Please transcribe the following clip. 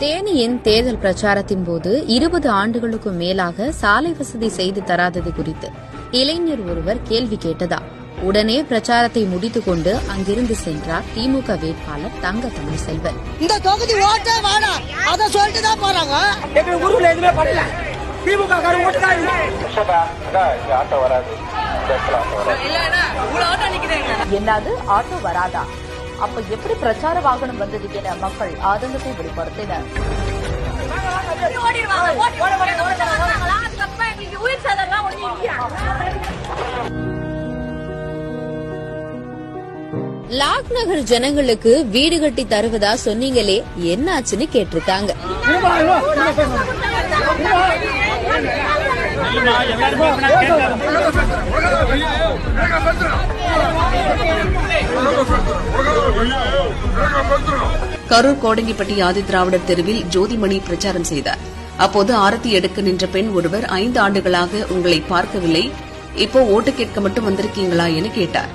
தேனியின் தேர்தல் பிரச்சாரத்தின் போது இருபது ஆண்டுகளுக்கும் மேலாக சாலை வசதி செய்து தராதது குறித்து இளைஞர் ஒருவர் கேள்வி கேட்டதா? உடனே பிரச்சாரத்தை முடித்துக் கொண்டு அங்கிருந்து சென்றார் திமுக வேட்பாளர் தங்க தமிழ்செல்வன் இந்த தொகுதி ஓட்டே வேணாம். அதை சொல்லிட்டு தான் போறாங்க. எங்களுக்கு ஊருக்குள்ள எதுவுமே பண்ணல. திமுக காரங்க ஓட்டு தான் இல்லை. ஆட்டோ வராது இந்த வராது என்னது? ஆட்டோ வராதா? அப்ப எப்படி பிரச்சார வாகனம் வந்தது என மக்கள் ஆதங்கத்தை வெளிப்படுத்தினர் லாக் நகர் ஜனங்களுக்கு வீடு கட்டி தருவதா சொன்னீங்களே என்னாச்சுன்னு கேட்டிருக்காங்க கரூர் கோடங்கிப்பட்டி ஆதி திராவிடர் தெருவில் ஜோதிமணி பிரச்சாரம் செய்தார். அப்போது ஆரத்தி எடுக்க நின்ற பெண் ஒருவர் ஐந்து ஆண்டுகளாக உங்களை பார்க்கவில்லை இப்போ ஓட்டு கேட்க மட்டும் வந்திருக்கீங்களா என கேட்டார்.